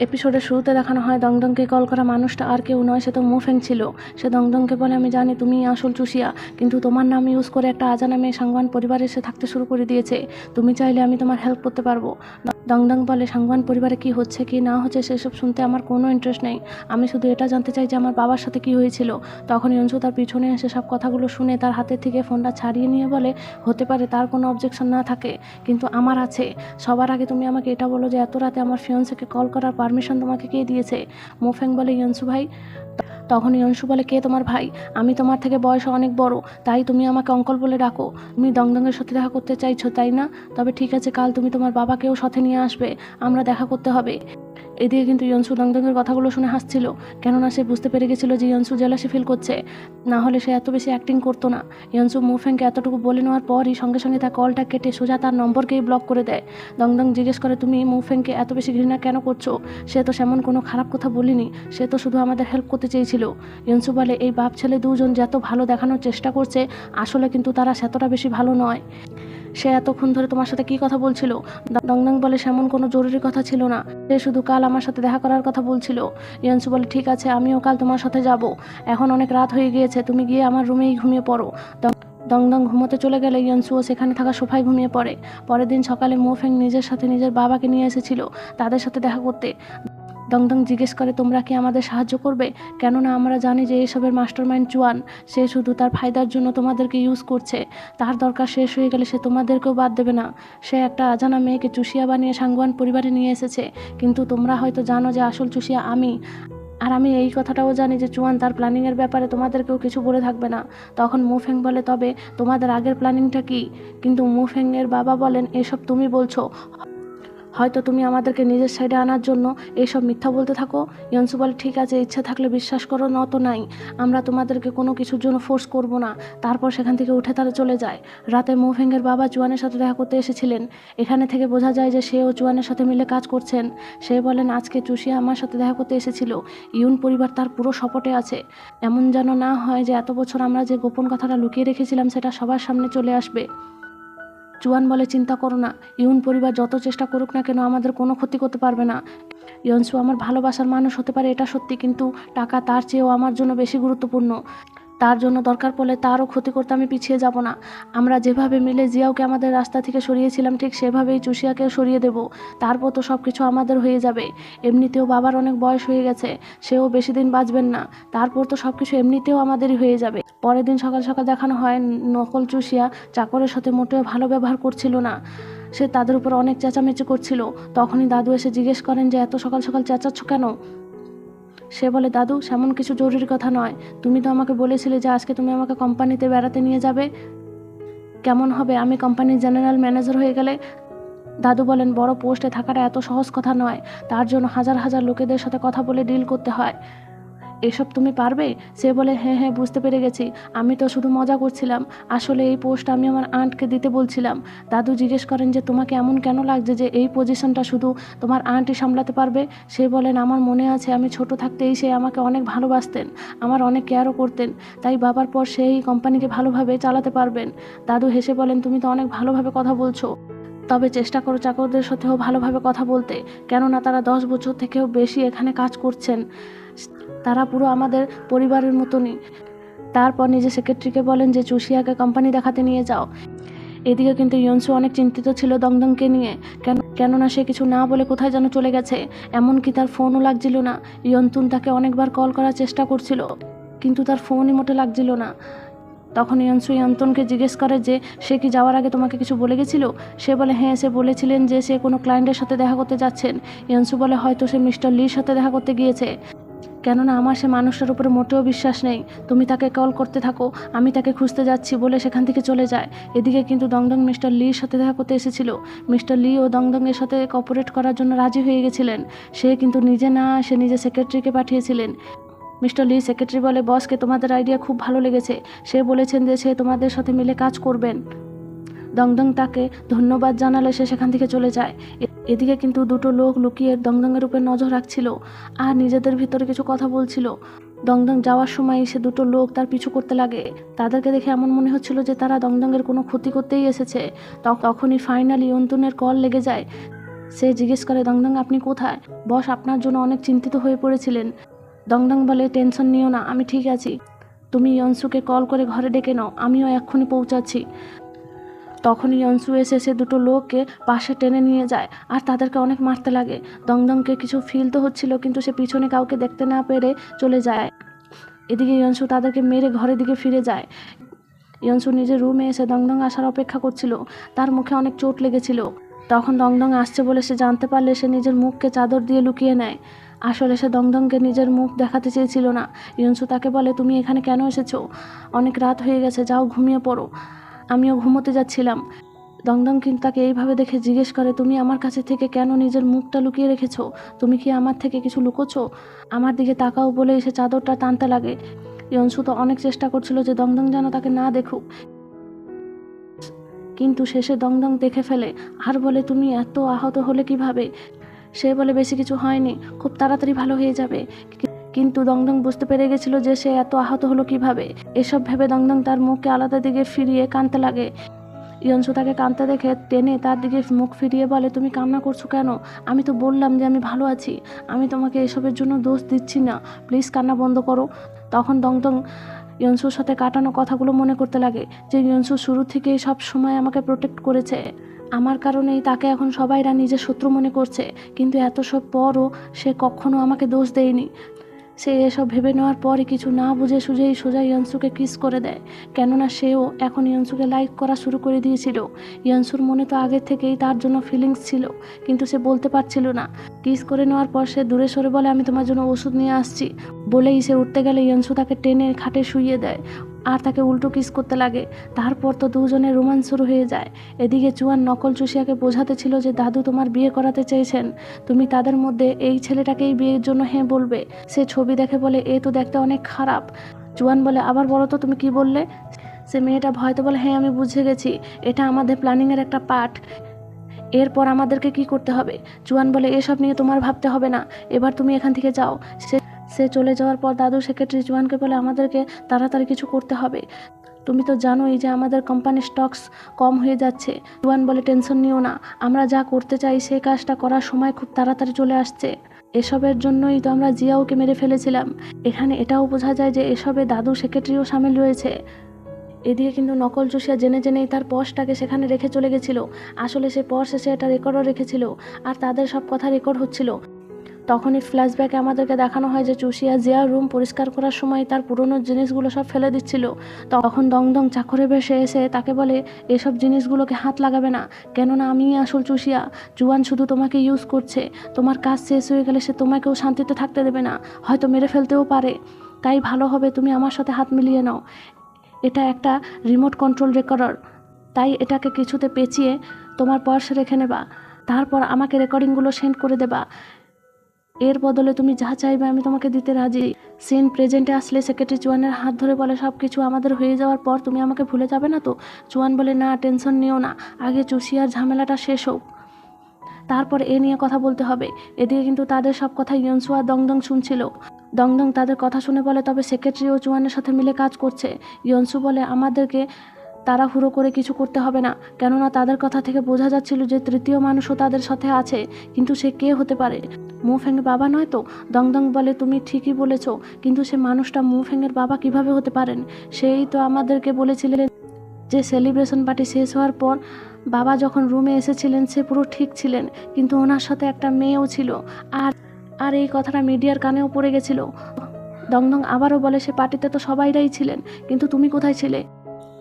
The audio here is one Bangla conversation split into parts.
এপিসোডের শুরুতে দেখানো হয় দংদংকে কল করা মানুষটা আর কেউ নয়, সে তো মুফেং ছিল। সে দংদংকে বলে, আমি জানি তুমি আসল চুষিয়া, কিন্তু তোমার নাম ইউজ করে একটা আজানা মেয়ে সাংবান পরিবারে এসে থাকতে শুরু করে দিয়েছে। তুমি চাইলে আমি তোমার হেল্প করতে পারব। দংদং বলে সাংবান পরিবারে কি হচ্ছে, কি না হচ্ছে, সেসব শুনতে আমার কোনো ইন্টারেস্ট নেই। আমি শুধু এটা জানতে চাই যে আমার বাবার সাথে কি হয়েছিল। তখন ইয়ঞ্জু তার পিছনে এসে সব কথাগুলো শুনে তার হাতের থেকে ফোনটা ছাড়িয়ে নিয়ে বলে, হতে পারে তার কোনো অবজেকশন না থাকে, কিন্তু আমার আছে। সবার আগে তুমি আমাকে এটা বলো যে, এত রাতে আমার ফিয়ন্সকে কল করার পারমিশন তোমাকে কে দিয়েছে? মোফেং বলে, ইয়ানসু ভাই। তখন ইয়ংসু বলে, কে তোমার ভাই? আমি তোমার থেকে বয়স অনেক বড়, তাই তুমি আমাকে অঙ্কল বলে ডাকো। তুমি দংদংয়ের সাথে দেখা করতে চাইছো, তাই না? তবে ঠিক আছে, কাল তুমি তোমার বাবাকেও সাথে নিয়ে আসবে, আমরা দেখা করতে হবে। এদিকে কিন্তু ইয়নসু দংদংয়ের কথাগুলো শুনে হাসছিল, কেননা সে বুঝতে পেরে গেছিল যে ইয়নসু জেলাসি ফিল করছে। না হলে সে এত বেশি অ্যাক্টিং করতো না। ইয়নসু মুফেংকে এতটুকু বলে নেওয়ার পরই সঙ্গে সঙ্গে তার কলটা কেটে সোজা তার নম্বরকেই ব্লক করে দেয়। দংদং জিজ্ঞেস করে, তুমি মুফেংকে এত বেশি ঘৃণা কেন করছ? সে তো সেমন কোনো খারাপ কথা বলিনি। সে তো শুধু আমাদের হেল্প করতে চেয়েছিল। ইয়নসু বলে, এই বাপ ছেলে দুজন যত ভালো দেখানোর চেষ্টা করছে, আসলে কিন্তু তারা সেতটা বেশি ভালো নয়। সে এতক্ষণ ধরে তোমার সাথে কি কথা বলছিল? দংদং বলে সেমন কোনো জরুরি কথা ছিল না। সে শুধু কাল আমার সাথে দেখা করার কথা বলছিল। ইয়ানসু বলে, ঠিক আছে, আমিও কাল তোমার সাথে যাব। এখন অনেক রাত হয়ে গিয়েছে, তুমি গিয়ে আমার রুমেই ঘুমিয়ে পড়ো। দংদং ঘুমোতে চলে গেলে ইয়ানসুও সেখানে থাকা সোফায় ঘুমিয়ে পড়ে। পরের দিন সকালে মোফেং নিজের সাথে নিজের বাবাকে নিয়ে এসেছিল তাদের সাথে দেখা করতে। দংদং জিজ্ঞেস করে, তোমরা কি আমাদের সাহায্য করবে? কেননা আমরা জানি যে এসবের মাস্টার মাইন্ড চুয়ান। সে শুধু তার ফায়দার জন্য তোমাদেরকে ইউজ করছে। তার দরকার শেষ হয়ে গেলে সে তোমাদেরকেও বাদ দেবে না। সে একটা আজানা মেয়েকে চুষিয়া বানিয়ে সাংবান পরিবারে নিয়ে এসেছে। কিন্তু তোমরা হয়তো জানো যে আসল চুষিয়া আমি। আর আমি এই কথাটাও জানি যে চুয়ান তার প্ল্যানিংয়ের ব্যাপারে তোমাদেরকেও কিছু বলে থাকবে না। তখন মুফেং বলে, তবে তোমাদের আগের প্ল্যানিংটা কি? কিন্তু মুফেংয়ের বাবা বলেন, এসব তুমি বলছো। হয়তো তুমি আমাদেরকে নিজের সাইডে আনার জন্য এইসব মিথ্যা বলতে থাকো। ইয়নসু বলে, ঠিক আছে, ইচ্ছা থাকলে বিশ্বাস করো, নত নাই। আমরা তোমাদেরকে কোনো কিছুর জন্য ফোর্স করব না। তারপর সেখান থেকে উঠে তারা চলে যায়। রাতে মুভেঙ্গের বাবা জুয়ানের সাথে দেখা করতে এসেছিলেন। এখানে থেকে বোঝা যায় যে সেও জুয়ানের সাথে মিলে কাজ করছেন। সে বলেন, আজকে চুষিয়া আমার সাথে দেখা করতে এসেছিল। ইউন পরিবার তার পুরো সপোর্টে আছে। এমন যেন না হয় যে এত বছর আমরা যে গোপন কথাটা লুকিয়ে রেখেছিলাম, সেটা সবার সামনে চলে আসবে। জুয়ান বলে চিন্তা করো না। ইউন পরিবার যত চেষ্টা করুক না কেন আমাদের কোনো ক্ষতি করতে পারবে না। ইয়নসু আমার ভালোবাসার মানুষ হতে পারে এটা সত্যি, কিন্তু টাকা তার চেয়েও আমার জন্য বেশি গুরুত্বপূর্ণ। তার জন্য দরকার পড়লে তারও ক্ষতি করতে আমি পিছিয়ে যাব না। আমরা যেভাবে মিলে জিয়াওকে আমাদের রাস্তা থেকে সরিয়েছিলাম, ঠিক সেভাবেই চুষিয়াকেও সরিয়ে দেব। তারপর তো সব কিছু আমাদের হয়ে যাবে। এমনিতেও বাবার অনেক বয়স হয়ে গেছে, সেও বেশি দিন বাঁচবেন না। তারপর তো সব কিছু এমনিতেও আমাদেরই হয়ে যাবে। পরের দিন সকাল সকাল দেখানো হয়, নকল চুষিয়া চাকরের সাথে মোটেও ভালো ব্যবহার করছিল না। সে তাদের উপর অনেক চেঁচামেচি করছিল। তখনই দাদু এসে জিজ্ঞেস করেন যে, এত সকাল সকাল চেঁচাচ্ছ কেন? সে বলে, দাদু, সেমন কিছু জরুরি কথা নয়। তুমি তো আমাকে বলেছিলে যে আজকে তুমি আমাকে কোম্পানিতে বেড়াতে নিয়ে যাবে। কেমন হবে? আমি কোম্পানির জেনারেল ম্যানেজার হয়ে গেলে দাদু বলেন, বড় পোস্টে থাকাটা এত সহজ কথা নয়। তার জন্য হাজার হাজার লোকেদের সাথে কথা বলে ডিল করতে হয়। এসব তুমি পারবে? সে বলে হ্যাঁ হ্যাঁ বুঝতে পেরে গেছি। আমি তো শুধু মজা করছিলাম। আসলে এই পোস্ট আমি আমার আন্টকে দিতে বলছিলাম। দাদু জিজ্ঞেস করেন যে, তোমাকে এমন কেন লাগছে যে এই পজিশনটা শুধু তোমার আন্টই সামলাতে পারবে? সে বলেন, আমার মনে আছে, আমি ছোট থাকতেই সে আমাকে অনেক ভালোবাসতেন। আমার অনেক কেয়ারও করতেন। তাই বাবার পর সেই কোম্পানিকে ভালোভাবে চালাতে পারবেন। দাদু হেসে বলেন, তুমি তো অনেক ভালোভাবে কথা বলছো। তবে চেষ্টা করো চাকরদের সাথেও ভালোভাবে কথা বলতে, কেননা তারা দশ বছর থেকেও বেশি এখানে কাজ করছেন। তারা পুরো আমাদের পরিবারের মতনই। তারপর নিজে সেক্রেটারিকে বলেন যে চুষিয়াকে কোম্পানি দেখাতে নিয়ে যাও। এদিকে কিন্তু ইয়নসু অনেক চিন্তিত ছিল দংদংকে নিয়ে। কেন, কেননা সে কিছু না বলে কোথায় যেন চলে গেছে। এমনকি তার ফোনও লাগছিল না। ইয়ন্তুন তাকে অনেকবার কল করার চেষ্টা করছিল। কিন্তু তার ফোনই মোটে লাগছিল না। তখন ইয়নসু ইয়ন্তনকে জিজ্ঞেস করে যে, সে কি যাওয়ার আগে তোমাকে কিছু বলে গেছিল? সে বলে হ্যাঁ সে বলেছিলেন যে সে কোনো ক্লায়েন্টের সাথে দেখা করতে যাচ্ছেন। ইয়নসু বলে, হয়তো সে মিস্টার লির সাথে দেখা করতে গিয়েছে। কেননা আমার সে মানুষটার উপরে মোটেও বিশ্বাস নেই। তুমি তাকে কল করতে থাকো, আমি তাকে খুঁজতে যাচ্ছি বলে সেখান থেকে চলে যায়। এদিকে কিন্তু দংদং মিস্টার লির সাথে দেখা করতে এসেছিল। মিস্টার লি ও দংদংয়ের সাথে কপারেট করার জন্য রাজি হয়ে গেছিলেন। সে কিন্তু নিজে না, সে নিজে সেক্রেটারিকে পাঠিয়েছিলেন। মিস্টার লি সেক্রেটারি বলে বসকে তোমাদের আইডিয়া খুব ভালো লেগেছে। সে বলেছেন যে সে তোমাদের সাথে মিলে কাজ করবেন। দংদং তাকে ধন্যবাদ জানালে সে সেখান থেকে চলে যায়। এদিকে কিন্তু দুটো লোক লুকিয়ে দংদংয়ের উপর নজর রাখছিল আর নিজেদের ভিতরে কিছু কথা বলছিল। দংদং যাওয়ার সময় সে দুটো লোক তার পিছু করতে লাগে। তাদেরকে দেখে এমন মনে হচ্ছিল যে তারা দংদংয়ের কোনো ক্ষতি করতেই এসেছে। তখ- তখনই ফাইনালি অন্তুনের কল লেগে যায়। সে জিজ্ঞেস করে, দংদং, আপনি কোথায়? বস আপনার জন্য অনেক চিন্তিত হয়ে পড়েছিলেন। দংদং বলে টেনশন নিও না, আমি ঠিক আছি। তুমি ইয়নসুকে কল করে ঘরে ডেকে নাও, আমিও এক্ষুনি পৌঁছাচ্ছি। তখনই ইয়নসু এসে সে দুটো লোককে পাশে টেনে নিয়ে যায় আর তাদেরকে অনেক মারতে লাগে। দংদংকে কিছু ফিল তো হচ্ছিল, কিন্তু সে পিছনে কাউকে দেখতে না পেরে চলে যায়। এদিকে ইয়নসু তাদেরকে মেরে ঘরের দিকে ফিরে যায়। ইয়নসু নিজের রুমে এসে দংদং আসার অপেক্ষা করছিল। তার মুখে অনেক চোট লেগেছিল। তখন দংদং আসছে বলে সে জানতে পারলে সে নিজের মুখকে চাদর দিয়ে লুকিয়ে নেয়। আসলে সে দংদংকে নিজের মুখ দেখাতে চেয়েছিল না। ইয়নসু তাকে বলে, তুমি এখানে কেন এসেছ? অনেক রাত হয়ে গেছে, যাও ঘুমিয়ে পড়ো। আমিও ঘুমোতে যাচ্ছিলাম। দংদং কিন্তু তাকে এইভাবে দেখে জিজ্ঞেস করে, তুমি আমার কাছে থেকে কেন নিজের মুখটা লুকিয়ে রেখেছো? তুমি কি আমার থেকে কিছু লুকোছো? আমার দিকে তাকাও বলে এসে চাদরটা টানতে লাগে। ইয়নসু তো অনেক চেষ্টা করছিল যে দংদং যেন তাকে না দেখুক। কিন্তু শেষে দংদং দেখে ফেলে, আর বলে, তুমি এত আহত হলে কীভাবে? সে বলে, বেশি কিছু হয়নি, খুব তাড়াতাড়ি ভালো হয়ে যাবে। কিন্তু দংদং বুঝতে পেরে গেছিল যে সে এত আহত হলো কীভাবে। এসব ভেবে দংদং তার মুখকে আলাদা দিকে ফিরিয়ে কাঁদতে লাগে। ইয়নসু তাকে কাঁদতে দেখে টেনে তার দিকে মুখ ফিরিয়ে বলে, তুমি কান্না করছ কেন? আমি তো বললাম যে আমি ভালো আছি। আমি তোমাকে এসবের জন্য দোষ দিচ্ছি না। প্লিজ কান্না বন্ধ করো। তখন দংদং ইয়নসুর সাথে কাটানো কথাগুলো মনে করতে লাগে যে ইয়নসু শুরু থেকেই সব সময় আমাকে প্রোটেক্ট করেছে। আমার কারণেই তাকে এখন সবাইরা নিজের শত্রু মনে করছে, কিন্তু এত সব পরও সে কখনো আমাকে দোষ দেয়নি। সে এসব ভেবে নেওয়ার পরে কিছু না বুঝে সুঝেই সোজা ইয়ানসুকে কিস করে দেয়। কেননা সেও এখন ইয়ানসুকে লাইক করা শুরু করে দিয়েছিল। ইয়ানসুর মনে তো আগে থেকেই তার জন্য ফিলিংস ছিল, কিন্তু সে বলতে পারছিল না। কিস করে নেওয়ার পর সে দূরে সরে বলে, আমি তোমার জন্য ওষুধ নিয়ে আসছি। বলেই সে উঠতে গেলে ইয়ানসু তাকে টেনে খাটে শুইয়ে দেয়। আর তাকে উল্টো কিস করতে লাগে। তারপর তো দুজনের রোমান্স শুরু হয়ে যায়। এদিকে চুয়ান নকল চুষিয়াকে বোঝাতে ছিল যে, দাদু তোমার বিয়ে করাতে চেয়েছেন। তুমি তাদের মধ্যে এই ছেলেটাকেই বিয়ের জন্য হ্যাঁ বলবে। সে ছবি দেখে বলে, এ তো দেখতে অনেক খারাপ। চুয়ান বলে, আবার বলো তো, তুমি কি বললে? সে মেয়েটা ভয়তে বলে হ্যাঁ আমি বুঝে গেছি। এটা আমাদের প্ল্যানিংয়ের একটা পার্ট এরপর আমাদেরকে কি করতে হবে? চুয়ান বলে, এসব নিয়ে তোমার ভাবতে হবে না। এবার তুমি এখান থেকে যাও। সে সে চলে যাওয়ার পর দাদু সেক্রেটারি জুয়ানকে বলে আমাদেরকে তাড়াতাড়ি কিছু করতে হবে। তুমি তো জানোই যে আমাদের কোম্পানির স্টকস কম হয়ে যাচ্ছে। জুয়ান বলে, টেনশন নিও না, আমরা যা করতে চাই সেই কাজটা করার সময় খুব তাড়াতাড়ি চলে আসছে। এসবের জন্যই তো আমরা জিয়াওকে মেরে ফেলেছিলাম। এখানে এটাও বোঝা যায় যে এসবে দাদু সেক্রেটারিও সামিল রয়েছে। এদিকে কিন্তু নকল চুষিয়া জেনে জেনেই তার পর্সটাকে সেখানে রেখে চলে গেছিল। আসলে সে পর্স এসে এটা রেকর্ডও রেখেছিল, আর তাদের সব কথা রেকর্ড হচ্ছিল। তখনই ফ্ল্যাশব্যাকে আমাদেরকে দেখানো হয় যে চুষিয়া জিয়ার রুম পরিষ্কার করার সময় তার পুরনো জিনিসগুলো সব ফেলে দিচ্ছিল। তখন দংদং চাকরে বেসে এসে তাকে বলে, এসব জিনিসগুলোকে হাত লাগাবে না, কেননা আমি আসল চুষিয়া। জুয়ান শুধু তোমাকে ইউজ করছে। তোমার কাজ শেষ হয়ে গেলে সে তোমাকেও শান্তিতে থাকতে দেবে না, হয়তো মেরে ফেলতেও পারে। তাই ভালো হবে তুমি আমার সাথে হাত মিলিয়ে নাও। এটা একটা রিমোট কন্ট্রোল রেকর্ডার তাই এটাকে কিছুতে পেঁচিয়ে তোমার পর্সে রেখে নেবা। তারপর আমাকে রেকর্ডিংগুলো সেন্ড করে দেবা। এর বদলে তুমি যা চাইবে আমি তোমাকে দিতে রাজি। সিন প্রেজেন্টে আসলে সেক্রেটারি চুয়ানের হাত ধরে বলে সব কিছু আমাদের হয়ে যাওয়ার পর তুমি আমাকে ভুলে যাবে না তো? চুয়ান বলে, না, টেনশন নিও না। আগে চুষিয়ার ঝামেলাটা শেষ হোক। তারপর এ নিয়ে কথা বলতে হবে। এদিকে কিন্তু তাদের সব কথা ইয়নসু আর দংদং শুনছিল। দংদং তাদের কথা শুনে বলে, তবে সেক্রেটারি ও চুয়ানের সাথে মিলে কাজ করছে। ইয়নসু বলে, আমাদেরকে তাড়াহুড়ো করে কিছু করতে হবে না। কেননা তাদের কথা থেকে বোঝা যাচ্ছিল যে তৃতীয় মানুষও তাদের সাথে আছে, কিন্তু সে কে হতে পারে? মুফেংয়ের বাবা নয় তো? দংদং বলে, তুমি ঠিকই বলেছ, কিন্তু সে মানুষটা মুফেংয়ের বাবা কীভাবে হতে পারেন? সেই তো আমাদেরকে বলেছিলেন যে সেলিব্রেশন পার্টি শেষ হওয়ার পর বাবা যখন রুমে এসেছিলেন, সে পুরো ঠিক ছিলেন, কিন্তু ওনার সাথে একটা মেয়েও ছিল। আর আর এই কথাটা মিডিয়ার কানেও পড়ে গেছিল। দংদং আবারও বলে, সে পার্টিতে তো সবাইরাই ছিলেন, কিন্তু তুমি কোথায় ছিলে?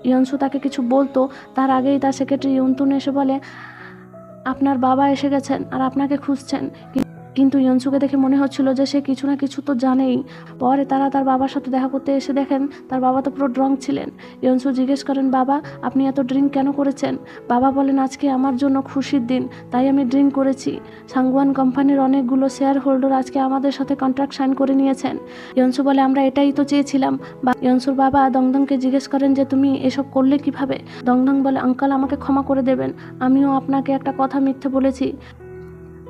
ইয়নসু তাকে কিছু বলতো, তার আগেই তার সেক্রেটারি ইয়ন্তুন এসে বলে, আপনার বাবা এসে গেছেন আর আপনাকে খুঁজছেন। কিন্তু ইয়নসুকে দেখে মনে হচ্ছিল যে সে কিছু না কিছু তো জানেই। পরে তারা তার বাবার সাথে দেখা করতে এসে দেখেন তার বাবা তো পুরো ড্রং ছিলেন। ইয়নসু জিজ্ঞেস করেন, বাবা, আপনি এত ড্রিঙ্ক কেন করেছেন? বাবা বলেন, আজকে আমার জন্য খুশির দিন, তাই আমি ড্রিঙ্ক করেছি। সাংগুয়ান কোম্পানির অনেকগুলো শেয়ার হোল্ডার আজকে আমাদের সাথে কন্ট্রাক্ট সাইন করে নিয়েছেন। ইয়নসু বলে, আমরা এটাই তো চেয়েছিলাম। বা ইয়নসুর বাবা দংদংকে জিজ্ঞেস করেন যে, তুমি এসব করলে কীভাবে? দংদং বলে, আঙ্কাল আমাকে ক্ষমা করে দেবেন। আমিও আপনাকে একটা কথা মিথ্যে বলেছি।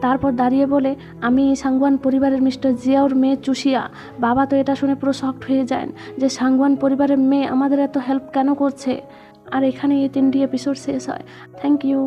তারপর দাঁড়িয়ে বলে, আমি সাংগুয়ান পরিবারের মিস্টার জিয়াওর মেয়ে চুষিয়া বাবা তো এটা শুনে পুরো শক্ট হয়ে যান যে সাংগুয়ান পরিবারের মেয়ে আমাদের এত হেল্প কেন করছে? আর এখানে এই তিনটি এপিসোড শেষ হয়। Thank you